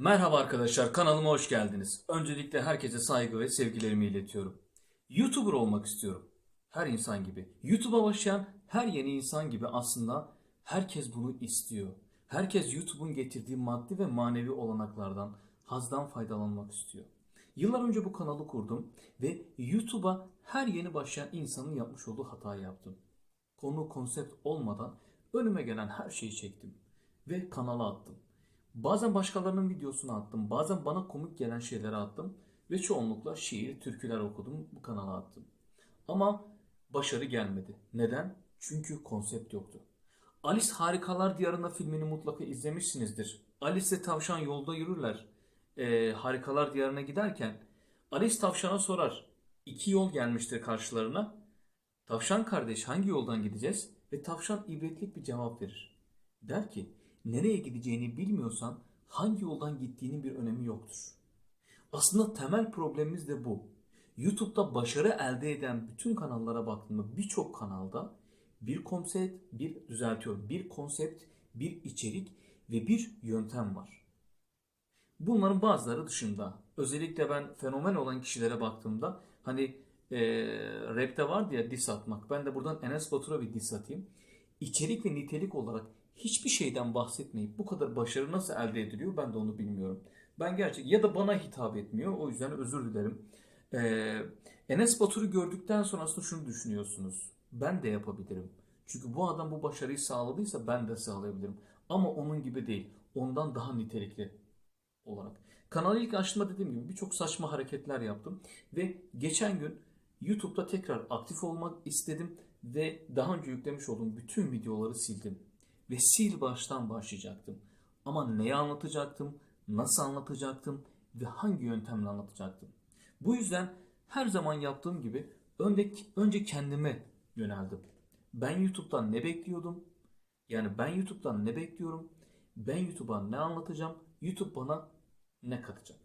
Merhaba arkadaşlar, kanalıma hoş geldiniz. Öncelikle herkese saygı ve sevgilerimi iletiyorum. YouTuber olmak istiyorum. Her insan gibi. YouTube'a başlayan her yeni insan gibi aslında herkes bunu istiyor. Herkes YouTube'un getirdiği maddi ve manevi olanaklardan, hazdan faydalanmak istiyor. Yıllar önce bu kanalı kurdum ve YouTube'a her yeni başlayan insanın yapmış olduğu hatayı yaptım. Konu konsept olmadan önüme gelen her şeyi çektim ve kanala attım. Bazen başkalarının videosunu attım, bazen bana komik gelen şeyleri attım ve çoğunlukla şiir, türküler okudum, bu kanala attım. Ama başarı gelmedi. Neden? Çünkü konsept yoktu. Alice Harikalar Diyarı'nda filmini mutlaka izlemişsinizdir. Alice ile tavşan yolda yürürler. Ee, Harikalar Diyarı'na giderken Alice tavşana sorar. İki yol gelmiştir karşılarına. Tavşan kardeş hangi yoldan gideceğiz? Ve tavşan ibretlik bir cevap verir. Der ki nereye gideceğini bilmiyorsan hangi yoldan gittiğinin bir önemi yoktur. Aslında temel problemimiz de bu. YouTube'da başarı elde eden bütün kanallara baktığımda birçok kanalda bir konsept, bir düzeltiyorum, bir konsept, bir içerik ve bir yöntem var. Bunların bazıları dışında özellikle ben fenomen olan kişilere baktığımda hani e, rapte vardı ya diss atmak. Ben de buradan Enes Batur'a bir diss atayım. İçerik ve nitelik olarak hiçbir şeyden bahsetmeyip bu kadar başarı nasıl elde ediliyor ben de onu bilmiyorum. Ben gerçek ya da bana hitap etmiyor o yüzden özür dilerim. Ee, Enes Batur'u gördükten sonra aslında şunu düşünüyorsunuz. Ben de yapabilirim. Çünkü bu adam bu başarıyı sağladıysa ben de sağlayabilirim. Ama onun gibi değil. Ondan daha nitelikli olarak. Kanalı ilk açtığımda dediğim gibi birçok saçma hareketler yaptım. Ve geçen gün YouTube'da tekrar aktif olmak istedim. Ve daha önce yüklemiş olduğum bütün videoları sildim. Ve sil baştan başlayacaktım. Ama neyi anlatacaktım, nasıl anlatacaktım ve hangi yöntemle anlatacaktım. Bu yüzden her zaman yaptığım gibi önce, önce kendime yöneldim. Ben YouTube'dan ne bekliyordum? Yani ben YouTube'dan ne bekliyorum? Ben YouTube'a ne anlatacağım? YouTube bana ne katacak?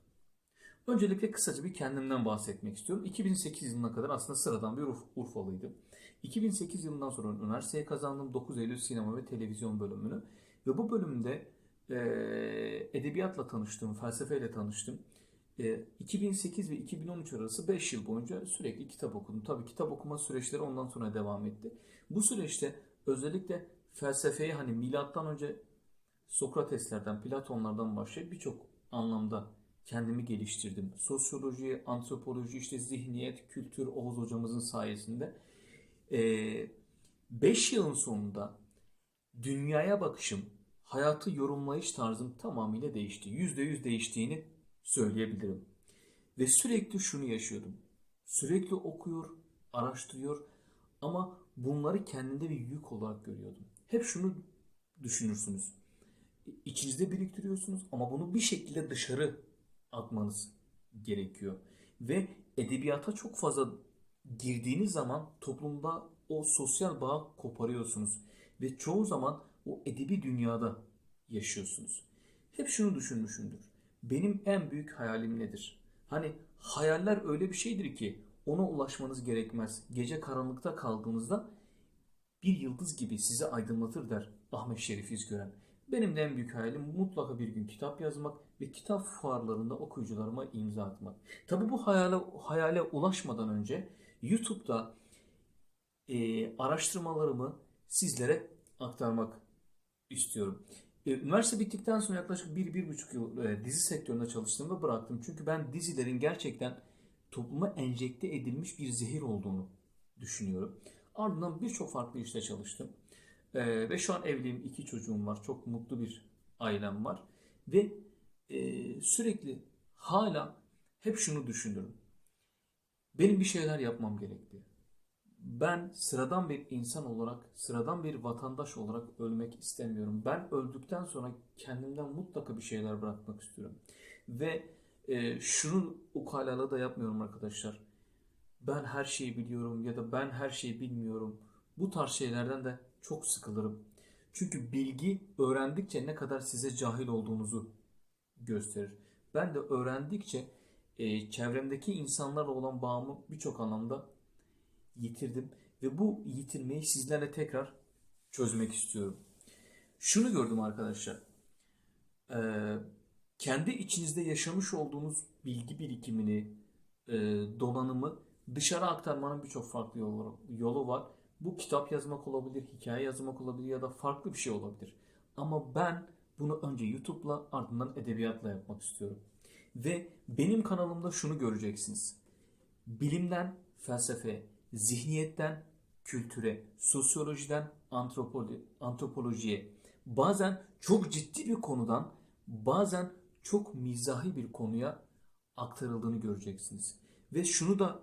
Öncelikle kısaca bir kendimden bahsetmek istiyorum. 2008 yılına kadar aslında sıradan bir Urf, Urfalıydım. 2008 yılından sonra üniversiteye kazandım. 9 Eylül sinema ve televizyon bölümünü. Ve bu bölümde e, edebiyatla tanıştım, felsefeyle tanıştım. E, 2008 ve 2013 arası 5 yıl boyunca sürekli kitap okudum. Tabii kitap okuma süreçleri ondan sonra devam etti. Bu süreçte özellikle felsefeyi hani milattan önce Sokrateslerden, Platonlardan başlayıp birçok anlamda kendimi geliştirdim. Sosyoloji, antropoloji, işte zihniyet, kültür Oğuz hocamızın sayesinde. 5 yılın sonunda dünyaya bakışım, hayatı yorumlayış tarzım tamamıyla değişti. %100 değiştiğini söyleyebilirim. Ve sürekli şunu yaşıyordum. Sürekli okuyor, araştırıyor ama bunları kendinde bir yük olarak görüyordum. Hep şunu düşünürsünüz. İçinizde biriktiriyorsunuz ama bunu bir şekilde dışarı atmanız gerekiyor. Ve edebiyata çok fazla girdiğiniz zaman toplumda o sosyal bağı koparıyorsunuz. Ve çoğu zaman o edebi dünyada yaşıyorsunuz. Hep şunu düşünmüşümdür. Benim en büyük hayalim nedir? Hani hayaller öyle bir şeydir ki ona ulaşmanız gerekmez. Gece karanlıkta kaldığınızda bir yıldız gibi sizi aydınlatır der Ahmet Şerif İzgören. Benim de en büyük hayalim mutlaka bir gün kitap yazmak ve kitap fuarlarında okuyucularıma imza atmak. Tabi bu hayale, hayale ulaşmadan önce YouTube'da e, araştırmalarımı sizlere aktarmak istiyorum. E, üniversite bittikten sonra yaklaşık 1-1,5 yıl e, dizi sektöründe çalıştım ve bıraktım. Çünkü ben dizilerin gerçekten topluma enjekte edilmiş bir zehir olduğunu düşünüyorum. Ardından birçok farklı işte çalıştım. Ee, ve şu an evliyim, iki çocuğum var, çok mutlu bir ailem var. Ve e, sürekli hala hep şunu düşünürüm. Benim bir şeyler yapmam gerekti. Ben sıradan bir insan olarak, sıradan bir vatandaş olarak ölmek istemiyorum. Ben öldükten sonra kendimden mutlaka bir şeyler bırakmak istiyorum. Ve e, şunu ukalalı da yapmıyorum arkadaşlar. Ben her şeyi biliyorum ya da ben her şeyi bilmiyorum. Bu tarz şeylerden de çok sıkılırım. Çünkü bilgi öğrendikçe ne kadar size cahil olduğunuzu gösterir. Ben de öğrendikçe e, çevremdeki insanlarla olan bağımı birçok anlamda yitirdim. Ve bu yitirmeyi sizlerle tekrar çözmek istiyorum. Şunu gördüm arkadaşlar. Ee, kendi içinizde yaşamış olduğunuz bilgi birikimini, e, donanımı dışarı aktarmanın birçok farklı yolu, yolu var. Bu kitap yazmak olabilir, hikaye yazmak olabilir ya da farklı bir şey olabilir. Ama ben bunu önce YouTube'la ardından edebiyatla yapmak istiyorum. Ve benim kanalımda şunu göreceksiniz. Bilimden felsefeye, zihniyetten kültüre, sosyolojiden antropolo- antropolojiye, bazen çok ciddi bir konudan bazen çok mizahi bir konuya aktarıldığını göreceksiniz. Ve şunu da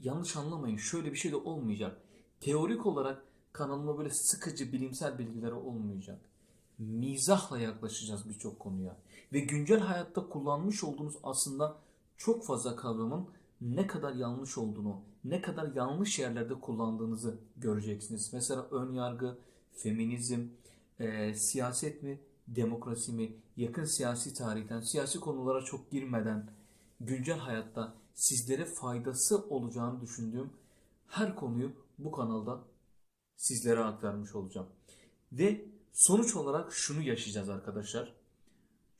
yanlış anlamayın. Şöyle bir şey de olmayacak. Teorik olarak kanalıma böyle sıkıcı bilimsel bilgiler olmayacak. Mizahla yaklaşacağız birçok konuya. Ve güncel hayatta kullanmış olduğunuz aslında çok fazla kavramın ne kadar yanlış olduğunu, ne kadar yanlış yerlerde kullandığınızı göreceksiniz. Mesela ön yargı, feminizm, e, siyaset mi, demokrasi mi, yakın siyasi tarihten, siyasi konulara çok girmeden güncel hayatta sizlere faydası olacağını düşündüğüm her konuyu bu kanalda sizlere aktarmış olacağım. Ve sonuç olarak şunu yaşayacağız arkadaşlar.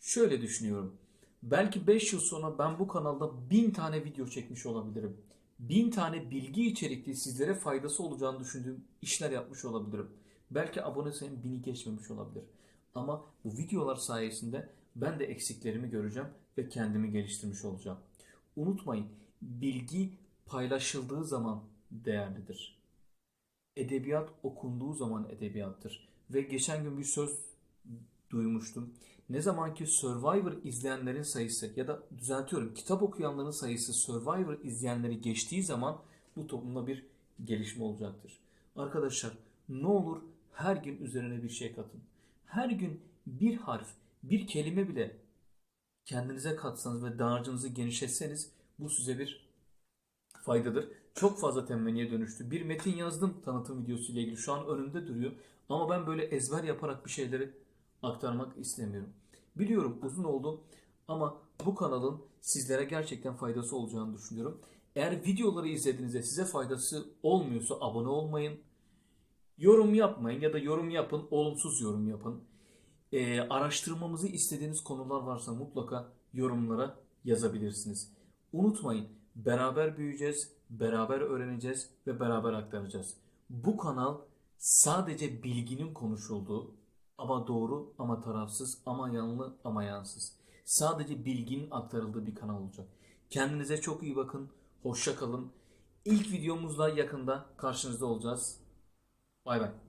Şöyle düşünüyorum. Belki 5 yıl sonra ben bu kanalda 1000 tane video çekmiş olabilirim. 1000 tane bilgi içerikli sizlere faydası olacağını düşündüğüm işler yapmış olabilirim. Belki abone sayım 1000'i geçmemiş olabilir. Ama bu videolar sayesinde ben de eksiklerimi göreceğim ve kendimi geliştirmiş olacağım. Unutmayın, bilgi paylaşıldığı zaman değerlidir. Edebiyat okunduğu zaman edebiyattır. Ve geçen gün bir söz duymuştum. Ne zaman ki Survivor izleyenlerin sayısı ya da düzeltiyorum kitap okuyanların sayısı Survivor izleyenleri geçtiği zaman bu toplumda bir gelişme olacaktır. Arkadaşlar ne olur her gün üzerine bir şey katın. Her gün bir harf, bir kelime bile kendinize katsanız ve dağarcığınızı genişletseniz bu size bir faydadır. Çok fazla temenniye dönüştü. Bir metin yazdım tanıtım videosu ile ilgili. Şu an önümde duruyor. Ama ben böyle ezber yaparak bir şeyleri aktarmak istemiyorum. Biliyorum uzun oldu ama bu kanalın sizlere gerçekten faydası olacağını düşünüyorum. Eğer videoları izlediğinizde size faydası olmuyorsa abone olmayın. Yorum yapmayın ya da yorum yapın, olumsuz yorum yapın. Ee, araştırmamızı istediğiniz konular varsa mutlaka yorumlara yazabilirsiniz. Unutmayın, beraber büyüyeceğiz, beraber öğreneceğiz ve beraber aktaracağız. Bu kanal sadece bilginin konuşulduğu ama doğru ama tarafsız ama yanlı ama yansız. Sadece bilginin aktarıldığı bir kanal olacak. Kendinize çok iyi bakın. Hoşça kalın. İlk videomuzla yakında karşınızda olacağız. Bay bay.